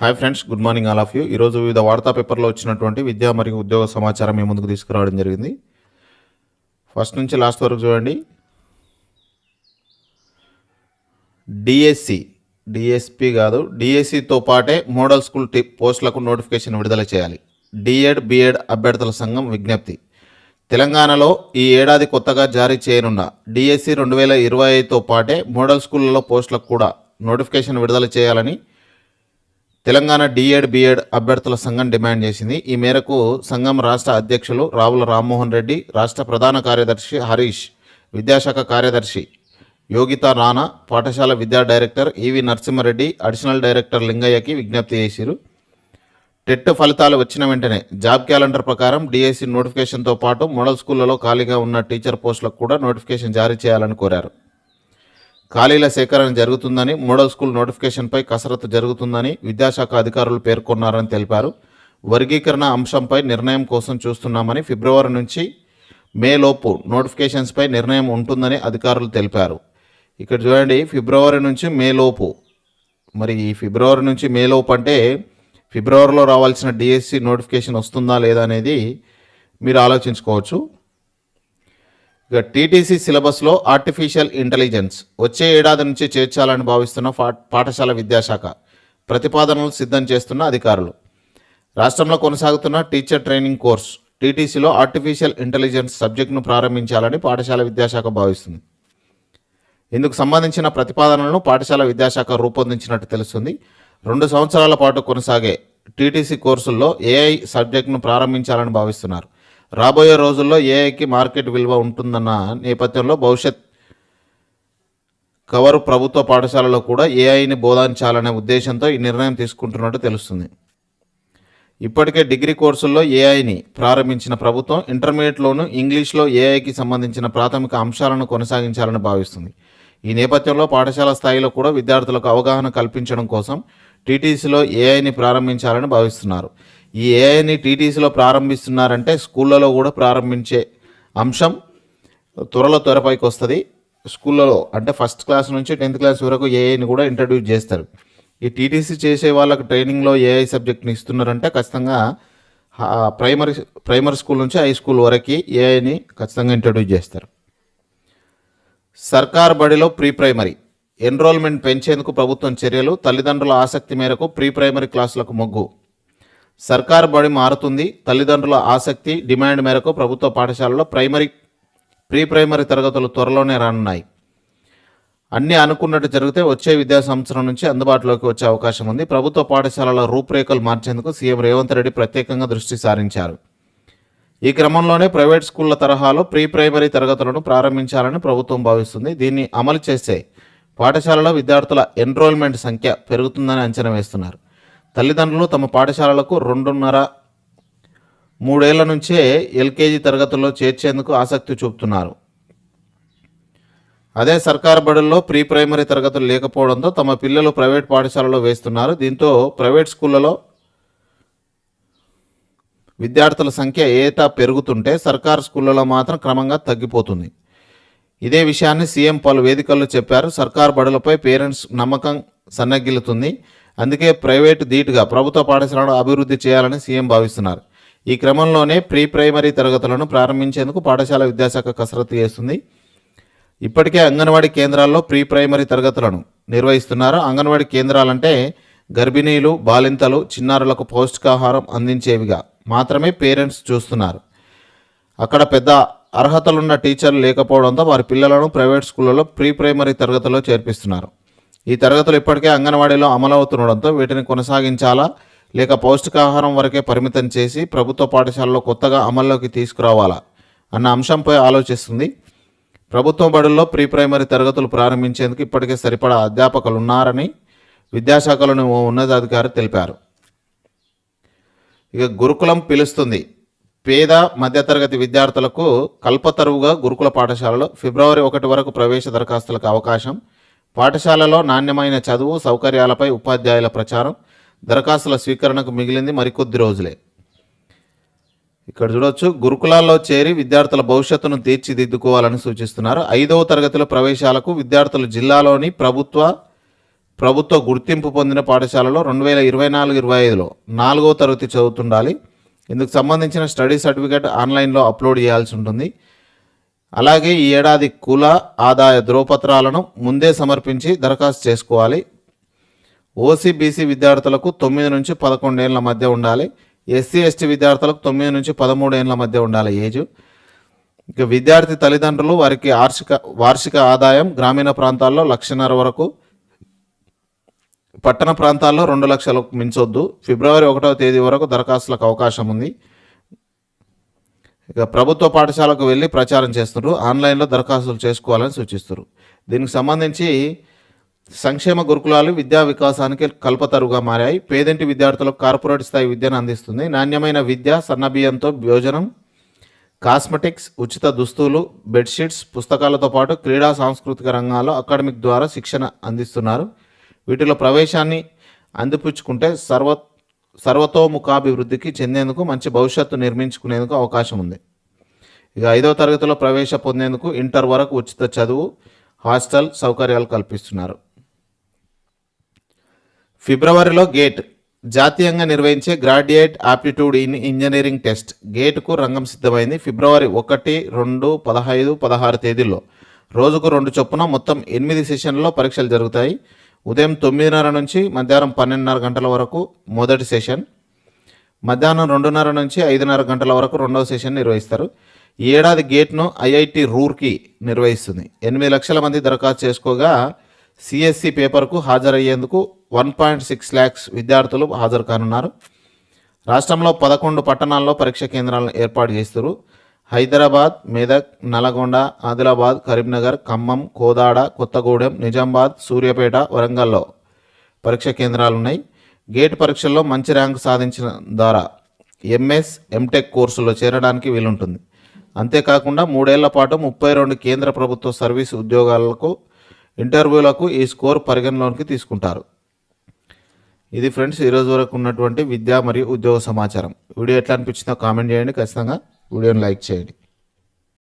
Hi friends good morning all of you. ఈరోజు వివిధ వార్తా పేపర్లో వచ్చినటువంటి విద్యా మరియు ఉద్యోగ సమాచారం మీ ముందుకు తీసుకురావడం జరిగింది. ఫస్ట్ నుంచి లాస్ట్ వరకు చూడండి. డిఎస్సి డిఎస్పి కాదు డిఎస్సితో పాటే మోడల్ స్కూల్ టి పోస్టులకు నోటిఫికేషన్ విడుదల చేయాలి. డిఎడ్ బిఎడ్ అభ్యర్థుల సంఘం విజ్ఞప్తి. తెలంగాణలో ఈ ఏడాది కొత్తగా జారీ చేయనున్న డిఎస్సి రెండు వేల ఇరవై ఐదుతో పాటే మోడల్ స్కూళ్ళలో పోస్టులకు కూడా నోటిఫికేషన్ విడుదల చేయాలని తెలంగాణ డిఎడ్ బిఎడ్ అభ్యర్థుల సంఘం డిమాండ్ చేసింది. ఈ మేరకు సంఘం రాష్ట్ర అధ్యక్షులు రావుల రామ్మోహన్ రెడ్డి రాష్ట్ర ప్రధాన కార్యదర్శి హరీష్ విద్యాశాఖ కార్యదర్శి యోగిత రాణా పాఠశాల విద్యా director EV Narasimha Reddy additional director లింగయ్యకి విజ్ఞప్తి చేశారు టెట్ ఫలితాలు వచ్చిన వెంటనే జాబ్ క్యాలెండర్ ప్రకారం డిఎస్సి నోటిఫికేషన్తో పాటు మోడల్ స్కూళ్ళలో ఖాళీగా ఉన్న టీచర్ పోస్టులకు కూడా నోటిఫికేషన్ జారీ చేయాలని కోరారు. ఖాళీల సేకరణ జరుగుతుందని మోడల్ స్కూల్ నోటిఫికేషన్పై కసరత్తు జరుగుతుందని విద్యాశాఖ అధికారులు పేర్కొన్నారని తెలిపారు. వర్గీకరణ అంశంపై నిర్ణయం కోసం చూస్తున్నామని ఫిబ్రవరి నుంచి మే లోపు నోటిఫికేషన్స్పై నిర్ణయం ఉంటుందని అధికారులు తెలిపారు. ఇక్కడ చూడండి ఫిబ్రవరి నుంచి మే లోపు. మరి ఈ ఫిబ్రవరి నుంచి మే లోపు అంటే ఫిబ్రవరిలో రావాల్సిన డిఎస్సి నోటిఫికేషన్ వస్తుందా లేదా అనేది మీరు ఆలోచించుకోవచ్చు. ఇక టీటీసీ సిలబస్లో ఆర్టిఫిషియల్ ఇంటెలిజెన్స్ వచ్చే ఏడాది నుంచి చేర్చాలని భావిస్తున్న పాఠశాల విద్యాశాఖ ప్రతిపాదనలు సిద్ధం చేస్తున్న అధికారులు. రాష్ట్రంలో కొనసాగుతున్న టీచర్ ట్రైనింగ్ కోర్స్ టీటీసీలో ఆర్టిఫిషియల్ ఇంటెలిజెన్స్ సబ్జెక్టును ప్రారంభించాలని పాఠశాల విద్యాశాఖ భావిస్తుంది. ఇందుకు సంబంధించిన ప్రతిపాదనలను పాఠశాల విద్యాశాఖ రూపొందించినట్టు తెలుస్తుంది. రెండు సంవత్సరాల పాటు కొనసాగే టీటీసీ కోర్సుల్లో ఏఐ సబ్జెక్టును ప్రారంభించాలని భావిస్తున్నారు. రాబోయే రోజుల్లో ఏఐకి మార్కెట్ విలువ ఉంటుందన్న నేపథ్యంలో భవిష్యత్ కవరు ప్రభుత్వ పాఠశాలలో కూడా ఏఐని బోధించాలనే ఉద్దేశంతో ఈ నిర్ణయం తీసుకుంటున్నట్టు తెలుస్తుంది. ఇప్పటికే డిగ్రీ కోర్సుల్లో ఏఐని ప్రారంభించిన ప్రభుత్వం ఇంటర్మీడియట్లోనూ ఇంగ్లీష్లో ఏఐకి సంబంధించిన ప్రాథమిక అంశాలను కొనసాగించాలని భావిస్తుంది. ఈ నేపథ్యంలో పాఠశాల స్థాయిలో కూడా విద్యార్థులకు అవగాహన కల్పించడం కోసం టీటీసీలో ఏఐని ప్రారంభించాలని భావిస్తున్నారు. ఈ ఏఐని టీటీసీలో ప్రారంభిస్తున్నారంటే స్కూళ్ళలో కూడా ప్రారంభించే అంశం త్వరలో త్వరపైకి వస్తుంది. స్కూళ్ళలో అంటే ఫస్ట్ క్లాస్ నుంచి టెన్త్ క్లాస్ వరకు ఏఐని కూడా ఇంట్రడ్యూస్ చేస్తారు. ఈ టీటీసీ చేసే వాళ్ళకి ట్రైనింగ్లో ఏఐ సబ్జెక్ట్ని ఇస్తున్నారంటే ఖచ్చితంగా ప్రైమరీ ప్రైమరీ స్కూల్ నుంచి హై స్కూల్ వరకు ఏఐని ఖచ్చితంగా ఇంట్రడ్యూస్ చేస్తారు. సర్కార్ బడిలో ప్రీ ప్రైమరీ ఎన్రోల్మెంట్ పెంచేందుకు ప్రభుత్వం చర్యలు తల్లిదండ్రుల ఆసక్తి మేరకు ప్రీ ప్రైమరీ క్లాసులకు మొగ్గు. సర్కార్ బడి మారుతుంది తల్లిదండ్రుల ఆసక్తి డిమాండ్ మేరకు ప్రభుత్వ పాఠశాలలో ప్రైమరీ ప్రీ ప్రైమరీ తరగతులు త్వరలోనే రానున్నాయి. అన్నీ అనుకున్నట్టు జరిగితే వచ్చే విద్యా సంవత్సరం నుంచి అందుబాటులోకి వచ్చే అవకాశం ఉంది. ప్రభుత్వ పాఠశాలల రూపురేఖలు మార్చేందుకు సీఎం రేవంత్ రెడ్డి ప్రత్యేకంగా దృష్టి సారించారు. ఈ క్రమంలోనే ప్రైవేట్ స్కూళ్ళ తరహాలో ప్రీ ప్రైమరీ తరగతులను ప్రారంభించాలని ప్రభుత్వం భావిస్తుంది. దీన్ని అమలు చేసే పాఠశాలలో విద్యార్థుల ఎన్రోల్మెంట్ సంఖ్య పెరుగుతుందని అంచనా వేస్తున్నారు. తల్లిదండ్రులు తమ పాఠశాలలకు రెండున్నర మూడేళ్ళ నుంచే ఎల్కేజీ తరగతుల్లో చేర్చేందుకు ఆసక్తి చూపుతున్నారు. అదే సర్కారు బడుల్లో ప్రీ ప్రైమరీ తరగతులు లేకపోవడంతో తమ పిల్లలు ప్రైవేట్ పాఠశాలలో వేస్తున్నారు. దీంతో ప్రైవేట్ స్కూళ్ళలో విద్యార్థుల సంఖ్య ఏటా పెరుగుతుంటే సర్కారు స్కూళ్ళలో మాత్రం క్రమంగా తగ్గిపోతుంది. ఇదే విషయాన్ని సీఎం పలు వేదికల్లో చెప్పారు. సర్కార్ బడులపై పేరెంట్స్ నమ్మకం సన్నగిల్లుతుంది. అందుకే ప్రైవేటు ధీటుగా ప్రభుత్వ పాఠశాలను అభివృద్ధి చేయాలని సీఎం భావిస్తున్నారు. ఈ క్రమంలోనే ప్రీ ప్రైమరీ తరగతులను ప్రారంభించేందుకు పాఠశాల విద్యాశాఖ కసరత్తు చేస్తుంది. ఇప్పటికే అంగన్వాడీ కేంద్రాల్లో ప్రీ ప్రైమరీ తరగతులను నిర్వహిస్తున్నారు. అంగన్వాడీ కేంద్రాలంటే గర్భిణీలు బాలింతలు చిన్నారులకు పౌష్టికాహారం అందించేవిగా మాత్రమే పేరెంట్స్ చూస్తున్నారు. అక్కడ పెద్ద అర్హతలున్న టీచర్లు లేకపోవడంతో వారి పిల్లలను ప్రైవేట్ స్కూళ్ళలో ప్రీ ప్రైమరీ తరగతుల్లో చేర్పిస్తున్నారు. ఈ తరగతులు ఇప్పటికే అంగన్వాడీలో అమలవుతుండడంతో వీటిని కొనసాగించాలా లేక పౌష్టికాహారం వరకే పరిమితం చేసి ప్రభుత్వ పాఠశాలలో కొత్తగా అమల్లోకి తీసుకురావాలా అన్న అంశంపై ఆలోచిస్తుంది. ప్రభుత్వ బడుల్లో ప్రీ ప్రైమరీ తరగతులు ప్రారంభించేందుకు ఇప్పటికే సరిపడా అధ్యాపకులు ఉన్నారని విద్యాశాఖలోని ఓ ఉన్నతాధికారి తెలిపారు. ఇక గురుకులం పిలుస్తుంది. పేద మధ్యతరగతి విద్యార్థులకు కల్పతరువుగా గురుకుల పాఠశాలలో ఫిబ్రవరి ఒకటి వరకు ప్రవేశ దరఖాస్తులకు అవకాశం. పాఠశాలలో నాణ్యమైన చదువు సౌకర్యాలపై ఉపాధ్యాయుల ప్రచారం. దరఖాస్తుల స్వీకరణకు మిగిలింది మరికొద్ది రోజులే. ఇక్కడ చూడొచ్చు గురుకులాల్లో చేరి విద్యార్థుల భవిష్యత్తును తీర్చిదిద్దుకోవాలని సూచిస్తున్నారు. ఐదవ తరగతిలో ప్రవేశాలకు విద్యార్థులు జిల్లాలోని ప్రభుత్వ ప్రభుత్వ గుర్తింపు పొందిన పాఠశాలలో రెండు వేల ఇరవై నాలుగు ఇరవై ఐదులో నాలుగవ తరగతి చదువుతుండాలి. ఇందుకు సంబంధించిన స్టడీ సర్టిఫికేట్ ఆన్లైన్లో అప్లోడ్ చేయాల్సి ఉంటుంది. అలాగే ఈ ఏడాది కుల ఆదాయ ధ్రువపత్రాలను ముందే సమర్పించి దరఖాస్తు చేసుకోవాలి. ఓసీ బీసీ విద్యార్థులకు తొమ్మిది నుంచి పదకొండు ఏళ్ళ మధ్య ఉండాలి. ఎస్సీ ఎస్టీ విద్యార్థులకు తొమ్మిది నుంచి పదమూడు ఏళ్ళ మధ్య ఉండాలి ఏజ్. ఇక విద్యార్థి తల్లిదండ్రులు వారికి వార్షిక వార్షిక ఆదాయం గ్రామీణ ప్రాంతాల్లో లక్షన్నర వరకు పట్టణ ప్రాంతాల్లో రెండు లక్షలకు మించొద్దు. ఫిబ్రవరి ఒకటవ తేదీ వరకు దరఖాస్తులకు అవకాశం ఉంది. ఇక ప్రభుత్వ పాఠశాలకు వెళ్ళి ప్రచారం చేస్తున్నారు. ఆన్లైన్లో దరఖాస్తులు చేసుకోవాలని సూచిస్తారు దీనికి సంబంధించి సంక్షేమ గురుకులాలు విద్యా వికాసానికి కల్పతరుగా మారాయి. పేదింటి విద్యార్థులకు కార్పొరేట్ స్థాయి విద్యను అందిస్తుంది. నాణ్యమైన విద్య సన్నబియ్యంతో భోజనం కాస్మెటిక్స్ ఉచిత దుస్తులు బెడ్షీట్స్ పుస్తకాలతో పాటు క్రీడా సాంస్కృతిక రంగాల్లో అకాడమిక్ ద్వారా శిక్షణ అందిస్తున్నారు. వీటిలో ప్రవేశాన్ని అందిపుచ్చుకుంటే సర్వ సర్వతోముఖాభివృద్ధికి చెందేందుకు మంచి భవిష్యత్తు నిర్మించుకునేందుకు అవకాశం ఉంది. ఇక ఐదవ తరగతిలో ప్రవేశ పొందేందుకు ఇంటర్ వరకు ఉచిత చదువు హాస్టల్ సౌకర్యాలు కల్పిస్తున్నారు. ఫిబ్రవరిలో గేట్ జాతీయంగా నిర్వహించే graduate aptitude in engineering test. గేట్కు రంగం సిద్ధమైంది. ఫిబ్రవరి ఒకటి రెండు పదహైదు పదహారు తేదీల్లో రోజుకు రెండు చొప్పున మొత్తం ఎనిమిది సెషన్లలో పరీక్షలు జరుగుతాయి. ఉదయం తొమ్మిదిన్నర నుంచి మధ్యాహ్నం పన్నెండున్నర గంటల వరకు మొదటి సెషన్ మధ్యాహ్నం రెండున్నర నుంచి ఐదున్నర గంటల వరకు రెండవ సెషన్ నిర్వహిస్తారు. ఈ ఏడాది గేట్ను ఐఐటి రూర్కి నిర్వహిస్తుంది. ఎనిమిది లక్షల మంది దరఖాస్తు చేసుకోగా సిఎస్సి పేపర్కు హాజరయ్యేందుకు వన్ పాయింట్ సిక్స్ ల్యాక్స్ విద్యార్థులు హాజరు కానున్నారు. రాష్ట్రంలో పదకొండు పట్టణాల్లో పరీక్ష కేంద్రాలను ఏర్పాటు చేస్తారు. హైదరాబాద్ మెదక్ నల్గొండ ఆదిలాబాద్ కరీంనగర్ ఖమ్మం కోదాడ కొత్తగూడెం నిజామాబాద్ సూర్యాపేట వరంగల్లో పరీక్ష కేంద్రాలు ఉన్నాయి గేట్ పరీక్షల్లో మంచి ర్యాంక్ సాధించిన ద్వారా ఎంఎస్ ఎంటెక్ కోర్సులో చేరడానికి వీలుంటుంది. అంతేకాకుండా మూడేళ్ళ పాటు ముప్పై రెండు కేంద్ర ప్రభుత్వ సర్వీస్ ఉద్యోగాలకు ఇంటర్వ్యూలకు ఈ స్కోర్ పరిగణలోకి తీసుకుంటారు. ఇది ఫ్రెండ్స్ ఈరోజు వరకు ఉన్నటువంటి విద్యా మరియు ఉద్యోగ సమాచారం. వీడియో ఎట్లా అనిపించిందో కామెంట్ చేయండి. ఖచ్చితంగా వీడియోని లైక్ చేయండి.